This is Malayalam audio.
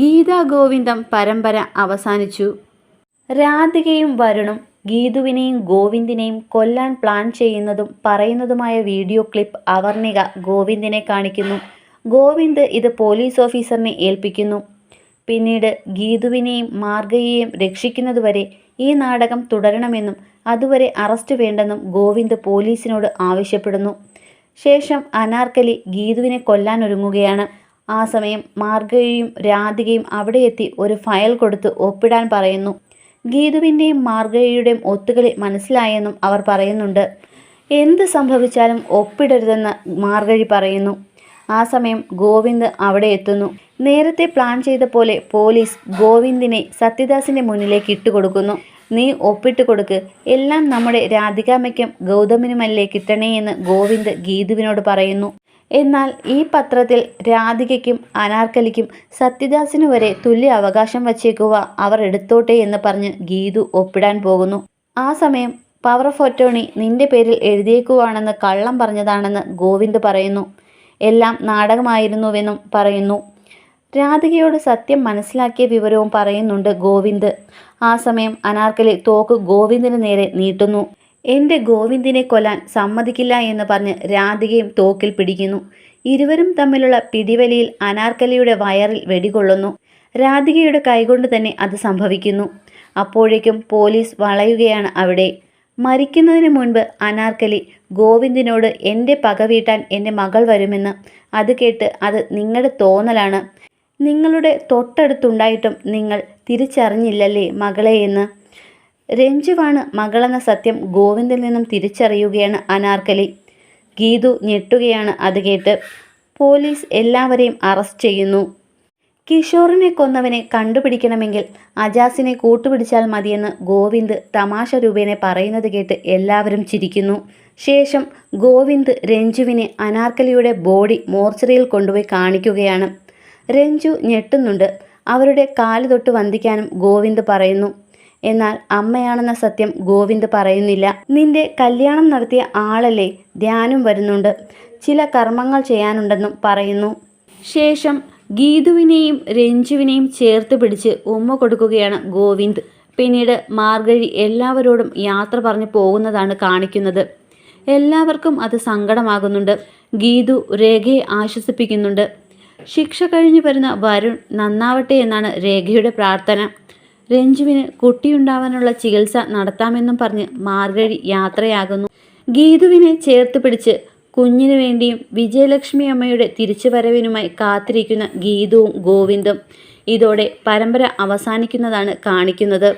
ഗീതാ ഗോവിന്ദം പരമ്പര അവസാനിച്ചു. രാധികയും വരുണും ഗീതുവിനെയും ഗോവിന്ദിനെയും കൊല്ലാൻ പ്ലാൻ ചെയ്യുന്നതും പറയുന്നതുമായ വീഡിയോ ക്ലിപ്പ് അവർണിക ഗോവിന്ദിനെ കാണിക്കുന്നു. ഗോവിന്ദ് ഇത് പോലീസ് ഓഫീസറിനെ ഏൽപ്പിക്കുന്നു. പിന്നീട് ഗീതുവിനെയും മാർഗയെയും രക്ഷിക്കുന്നതുവരെ ഈ നാടകം തുടരണമെന്നും അതുവരെ അറസ്റ്റ് വേണ്ടെന്നും ഗോവിന്ദ് പോലീസിനോട് ആവശ്യപ്പെടുന്നു. ശേഷം അനാർക്കലി ഗീതുവിനെ കൊല്ലാനൊരുങ്ങുകയാണ്. ആ സമയം മാർഗയും രാധികയും അവിടെ എത്തി ഒരു ഫയൽ കൊടുത്ത് ഒപ്പിടാൻ പറയുന്നു. ഗീതുവിന്റെയും മാർഗയുടെയും ഒത്തുകളി മനസ്സിലായെന്നും അവർ പറയുന്നുണ്ട്. എന്ത് സംഭവിച്ചാലും ഒപ്പിടരുതെന്ന് മാർഗഴി പറയുന്നു. ആ സമയം ഗോവിന്ദ് അവിടെ എത്തുന്നു. നേരത്തെ പ്ലാൻ ചെയ്ത പോലെ പോലീസ് ഗോവിന്ദിനെ സത്യദാസിന്റെ മുന്നിലേക്ക് ഇട്ടുകൊടുക്കുന്നു. നീ ഒപ്പിട്ട് കൊടുക്ക്. എല്ലാം നമ്മുടെ രാധികാമയ്ക്കും ഗൗതമിനുമല്ലേ കിട്ടണേ എന്ന് ഗോവിന്ദ് ഗീതുവിനോട് പറയുന്നു. എന്നാൽ ഈ പത്രത്തിൽ രാധികയ്ക്കും അനാർക്കലിക്കും സത്യദാസിനു വരെ തുല്യ അവകാശം വച്ചേക്കുക അവർ എടുത്തോട്ടെ എന്ന് പറഞ്ഞ് ഗീതു ഒപ്പിടാൻ പോകുന്നു. ആ സമയം പവർ ഓഫ് ഒറ്റോണി നിന്റെ പേരിൽ എഴുതിയേക്കുവാണെന്ന് കള്ളം പറഞ്ഞതാണെന്ന് ഗോവിന്ദ് പറയുന്നു. എല്ലാം നാടകമായിരുന്നുവെന്നും പറയുന്നു. രാധികയോട് സത്യം മനസ്സിലാക്കിയ വിവരവും പറയുന്നുണ്ട് ഗോവിന്ദ്. ആ സമയം അനാർക്കലി തോക്ക് ഗോവിന്ദിന് നേരെ നീട്ടുന്നു. എന്റെ ഗോവിന്ദിനെ കൊല്ലാൻ സമ്മതിക്കില്ല എന്ന് പറഞ്ഞ് രാധികയും തോക്കിൽ പിടിക്കുന്നു. ഇരുവരും തമ്മിലുള്ള പിടിവലിയിൽ അനാർക്കലിയുടെ വയറിൽ വെടികൊള്ളുന്നു. രാധികയുടെ കൈകൊണ്ട് തന്നെ അത് സംഭവിക്കുന്നു. അപ്പോഴേക്കും പോലീസ് വളയുകയാണ് അവിടെ. മരിക്കുന്നതിന് മുൻപ് അനാർക്കലി ഗോവിന്ദിനോട് എന്റെ പക വീട്ടാൻ എന്റെ മകൾ വരുമെന്ന്. അത് കേട്ട് അത് നിങ്ങളുടെ തോന്നലാണ്. നിങ്ങളുടെ തൊട്ടടുത്തുണ്ടായിട്ടും നിങ്ങൾ തിരിച്ചറിഞ്ഞില്ലല്ലേ മകളെ എന്ന്. രഞ്ജുവാണ് മകളെന്ന സത്യം ഗോവിന്ദിൽ നിന്നും തിരിച്ചറിയുകയാണ് അനാർക്കലി. ഗീതു ഞെട്ടുകയാണ് അത് കേട്ട് പോലീസ് എല്ലാവരെയും അറസ്റ്റ് ചെയ്യുന്നു. കിഷോറിനെ കൊന്നവനെ കണ്ടുപിടിക്കണമെങ്കിൽ അജാസിനെ കൂട്ടുപിടിച്ചാൽ മതിയെന്ന് ഗോവിന്ദ് തമാശ രൂപേനെ പറയുന്നത് കേട്ട് എല്ലാവരും ചിരിക്കുന്നു. ശേഷം ഗോവിന്ദ് രഞ്ജുവിനെ അനാർക്കലിയുടെ ബോഡി മോർച്ചറിയിൽ കൊണ്ടുപോയി കാണിക്കുകയാണ്. രഞ്ജു ഞെട്ടുന്നുണ്ട്. അവരുടെ കാൽ തൊട്ട് വന്ദിക്കാനും ഗോവിന്ദ് പറയുന്നു. എന്നാൽ അമ്മയാണെന്ന സത്യം ഗോവിന്ദ് പറയുന്നില്ല. നിന്റെ കല്യാണം നടത്തിയ ആളല്ലേ? ധ്യാനം വരുന്നുണ്ട്. ചില കർമ്മങ്ങൾ ചെയ്യാനുണ്ടെന്നും പറയുന്നു. ശേഷം ഗീതുവിനെയും രഞ്ജുവിനെയും ചേർത്ത് പിടിച്ച് ഉമ്മ കൊടുക്കുകയാണ് ഗോവിന്ദ്. പിന്നീട് മാർഗഴി എല്ലാവരോടും യാത്ര പറഞ്ഞു പോകുന്നതാണ് കാണിക്കുന്നത്. എല്ലാവർക്കും അത് സങ്കടമാകുന്നുണ്ട്. ഗീതു രേഖയെ ആശ്വസിപ്പിക്കുന്നുണ്ട്. ശിക്ഷ കഴിഞ്ഞു വരുന്ന വരുൺ നന്നാവട്ടെ എന്നാണ് രേഖയുടെ പ്രാർത്ഥന. രഞ്ജുവിന് കുട്ടിയുണ്ടാവാനുള്ള ചികിത്സ നടത്താമെന്നും പറഞ്ഞ് മാർഗഴി യാത്രയാകുന്നു. ഗീതുവിനെ ചേർത്ത് പിടിച്ച് കുഞ്ഞിനു വേണ്ടിയും വിജയലക്ഷ്മി അമ്മയുടെ തിരിച്ചുവരവിനുമായി കാത്തിരിക്കുന്ന ഗീതുവും ഗോവിന്ദും ഇതോടെ പരമ്പര അവസാനിക്കുന്നതാണ് കാണിക്കുന്നത്.